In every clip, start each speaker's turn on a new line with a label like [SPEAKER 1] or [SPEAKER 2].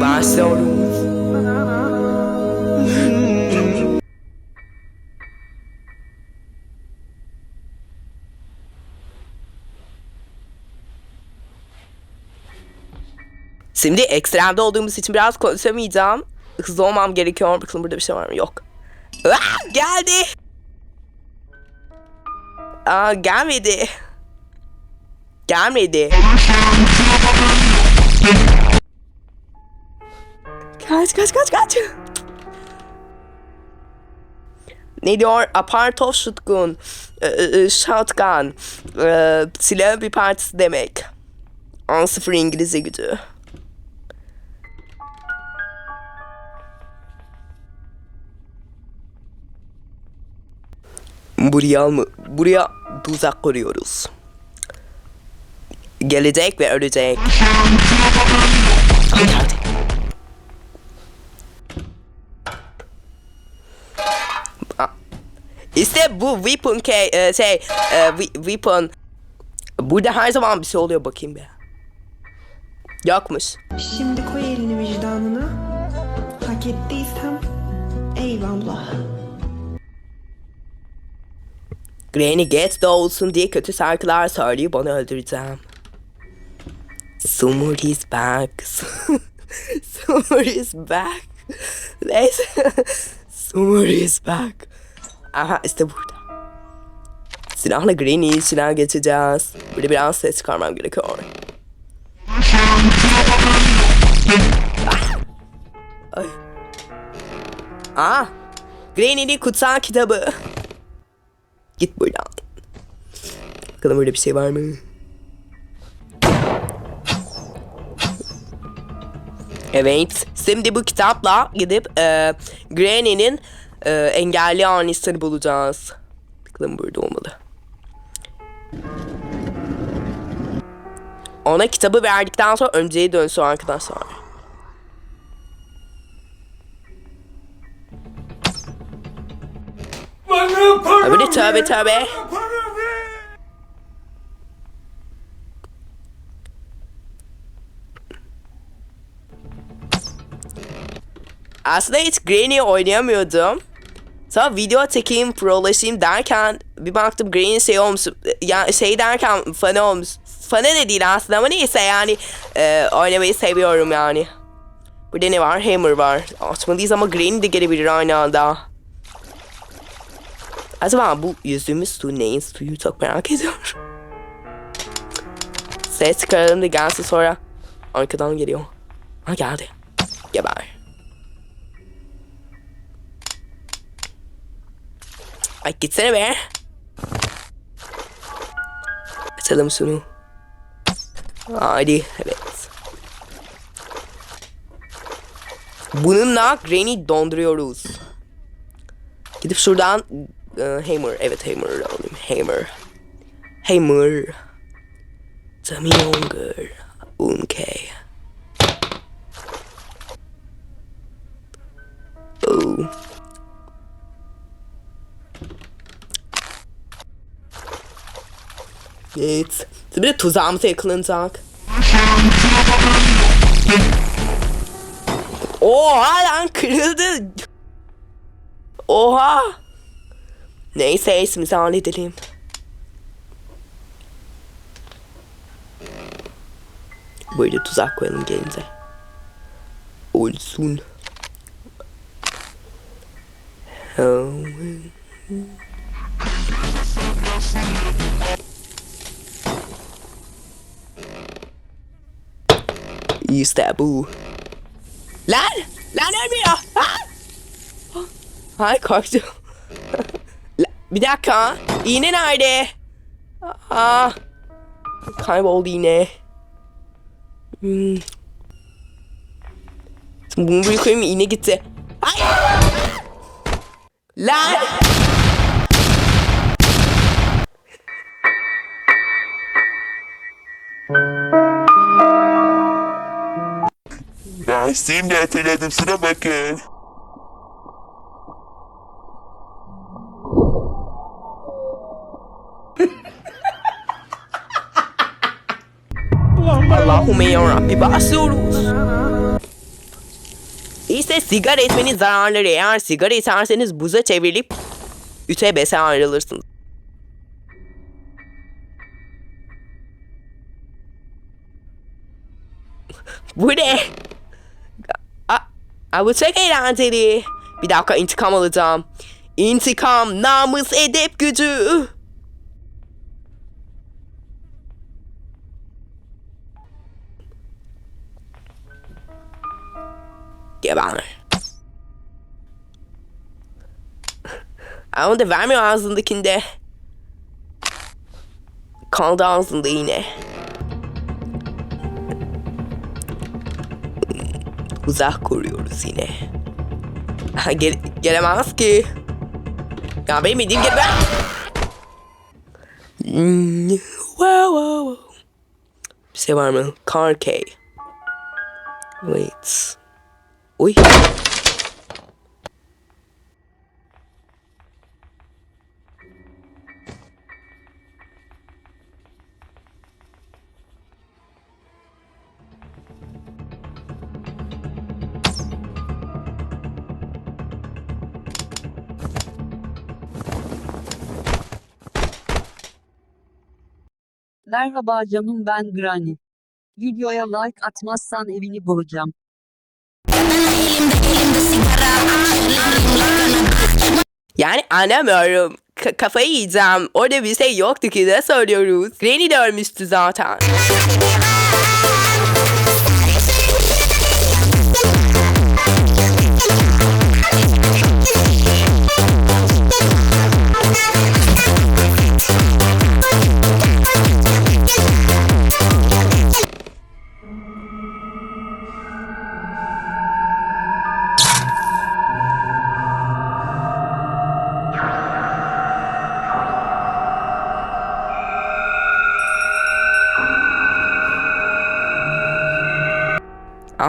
[SPEAKER 1] Başlıyoruz. Şimdi ekstremde olduğumuz için biraz konuşamayacağım. Hızlı olmam gerekiyor. Bakalım burada bir şey var mı? Yok. Aa, geldi. Aa, gelmedi. Gelmedi. Kaç kaç kaç kaç. Ne diyor? Apartov shotgun. Ee, e, shotgun. Ee, silahın bir partisi demek. 10-0 İngilizce gücü. Buraya mı? Buraya tuzak kuruyoruz. Gelecek ve ölecek. Hadi İşte bu weapon ke e, şey e, we- weapon burada her zaman bir şey oluyor bakayım be. Yokmuş.
[SPEAKER 2] Şimdi koy elini vicdanına. Hak ettiysem eyvallah.
[SPEAKER 1] Granny de olsun diye kötü şarkılar söyleyip onu öldüreceğim. Summer is back. Summer is back. Neyse. Summer is back. Aha işte burada. Silahla Granny'yi silah geçeceğiz. Burada biraz ses çıkarmam gerekiyor. Ah. Ay. Aa, Granny'nin kutsal kitabı. Git buradan. Bakalım burada bir şey var mı? Evet. Şimdi bu kitapla gidip e, Granny'nin e, engelli annesini bulacağız. Bakalım burada olmalı. Ona kitabı verdikten sonra önceye dönsün arkadaşlar.
[SPEAKER 3] Bana para
[SPEAKER 1] Tabii tövbe tövbe. Aslında hiç Granny oynayamıyordum. Sonra video çekeyim, prolaşayım derken bir baktım Granny şey olmuş. Ya şey derken fan olmuş. Fanı da değil aslında ama neyse yani e, oynamayı seviyorum yani. Burada ne var? Hammer var. Açmalıyız ama Granny de gelebilir aynı anda. Acaba bu yüzdüğümüz su neyin suyu çok merak ediyorum. Ses çıkaralım da gelsin sonra. Arkadan geliyor. Ha geldi. Geber. Ay gitsene be. Açalım şunu. Hadi evet. Bununla Granny donduruyoruz. Gidip şuradan e, Hammer. Evet Hammer alayım. Hammer. Hammer. Tommy Younger. Evet. Bir de tuzağımıza yakalanacak. Oha lan kırıldı. Oha. Neyse ismimizi halledelim. Böyle tuzak koyalım gelince. Olsun. Oh. İşte. Lan! Lan ölmüyor! Ha! Ay korktum. Bir dakika. İğne nerede? Aa, kayboldu iğne. Hmm. Bunu buraya koyayım iğne gitti. Ay! Lan!
[SPEAKER 4] Şimdi hatırladım şuna bakın.
[SPEAKER 1] Allahümme yarabbi başlıyoruz. İşte sigara etmenin zararları. Eğer sigara içerseniz buza çevrilip üte bese ayrılırsınız. Bu ne? Aa, bu çok eğlenceli. Bir dakika intikam alacağım. İntikam, namus, edep gücü. Geber. Ama da vermiyor ağzındakinde. Kaldı ağzında yine. Uzak koruyoruz yine. Gel gelemez ki. Ya benim yediğim gibi. Wow, wow, wow. Bir şey var mı? Car key. Wait. Uy.
[SPEAKER 5] Merhaba canım ben Granny. Videoya like atmazsan evini boğacağım.
[SPEAKER 1] Yani anlamıyorum. K- kafayı yiyeceğim. Orada bir şey yoktu ki ne söylüyoruz. Granny de ölmüştü zaten.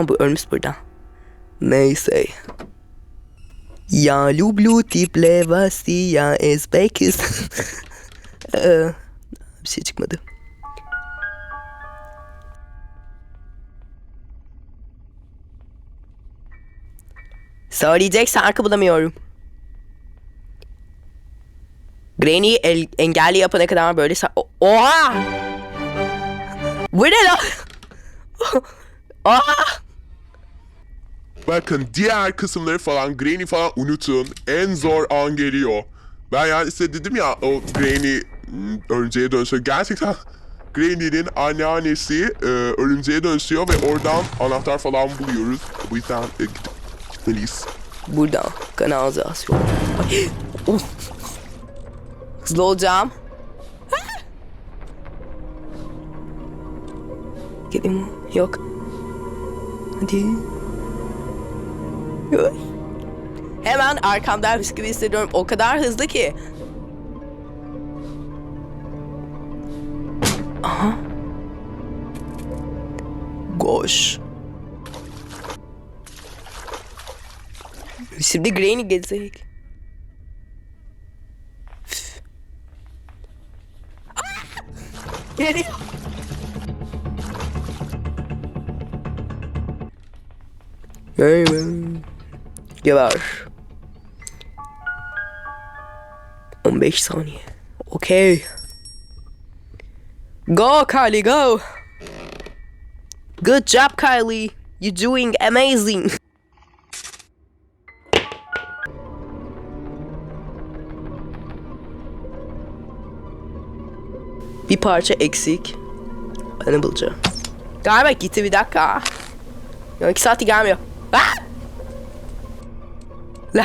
[SPEAKER 1] Ama bu ölmüş burada. Neyse. Ya tiple vasi ya ezbekiz. Ee, bir şey çıkmadı. Söyleyecek şarkı bulamıyorum. Granny el, engelli yapana kadar böyle sa- O- Oha! Bu ne lan? Oha!
[SPEAKER 4] Bakın diğer kısımları falan Granny falan unutun. En zor an geliyor. Ben yani size dedim ya o Granny hmm, örümceğe dönüşüyor. Gerçekten Granny'nin anneannesi e, örümceğe dönüşüyor ve oradan anahtar falan buluyoruz. Bu yüzden e, gitmeliyiz.
[SPEAKER 1] Buradan kanalizasyon. Hızlı olacağım. Mi? Yok. Hadi. Hemen arkamdaymış gibi hissediyorum. O kadar hızlı ki. Aha. Goş. Şimdi Granny gezecek. Üf. Ah! Geliyor. Geber. 15 saniye. Okay. Go Kylie go. Good job Kylie. You're doing amazing. Bir parça eksik. Ben bulacağım? Galiba gitti bir dakika. Ya iki saati gelmiyor. Lan! Lan!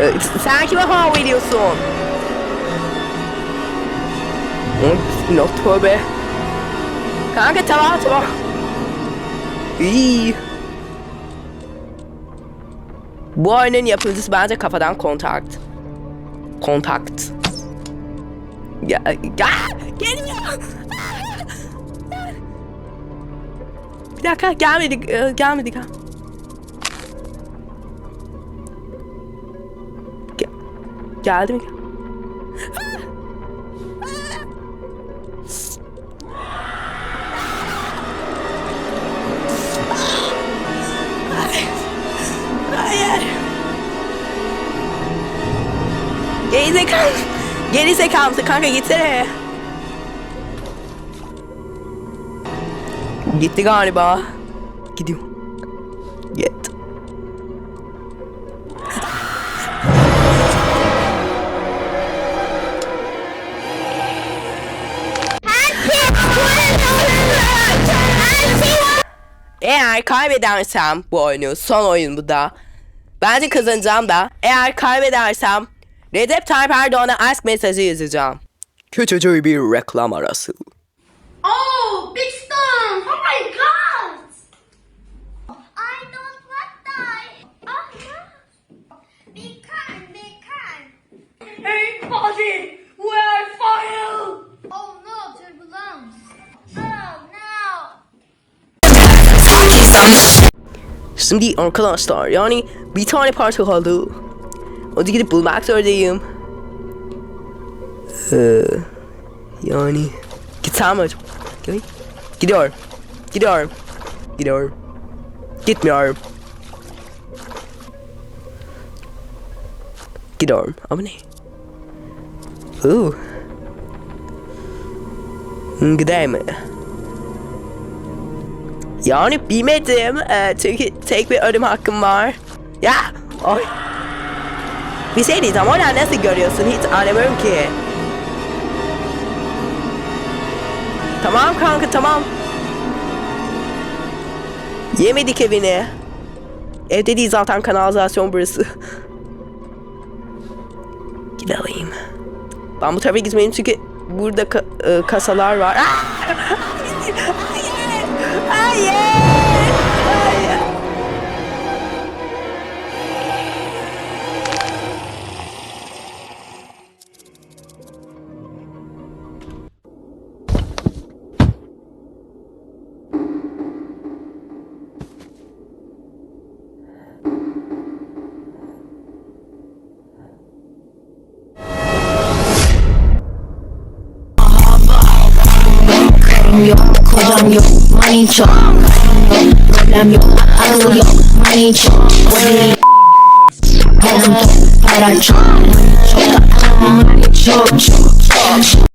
[SPEAKER 1] Ee, sen kime veriyorsun? Hı, No tövbe. Kanka tamam tamam. İyi. Bu oyunun yapımcısı bence kafadan kontakt. Kontakt. Ya, ya gelmiyor. Bir dakika gelmedik e, gelmedik Geldi mi? Hayır. Geri zekalı. Geri zekalı mısın kanka gitsene. Gitti galiba. Gidiyor. Git. Eğer kaybedersem bu oyunu, son oyun bu da. Bence kazanacağım da. Eğer kaybedersem Recep Tayyip Erdoğan'a aşk mesajı yazacağım. Küçücük bir reklam arası.
[SPEAKER 6] Oh, big storm! Oh my god! I don't want die. Oh no! Be kind, be kind.
[SPEAKER 3] Hey, buddy!
[SPEAKER 1] Şimdi arkadaşlar yani bir tane parça kaldı. Onu gidip bulmak zorundayım. Ee, yani gitsem mi acaba? Gidiyorum. Gidiyorum. Gidiyorum. Gitmiyorum. Gidiyorum. Ama ne? Ooh. Gideyim? Yani bilmedim. Ee, çünkü tek bir ölüm hakkım var. Ya! Ay! Bir şey diyeceğim. Oradan nasıl görüyorsun? Hiç anlamıyorum ki. Tamam kanka tamam. Yemedik evini. Evde değil zaten kanalizasyon burası. Gidelim. Ben bu tarafa gitmeliyim çünkü burada ka- e, kasalar var. Ah! Hayır! Hayır!
[SPEAKER 7] yok Kocam yok money çok Problem yok akıl yok money çok Param çok para çok Çok da money çok çok çok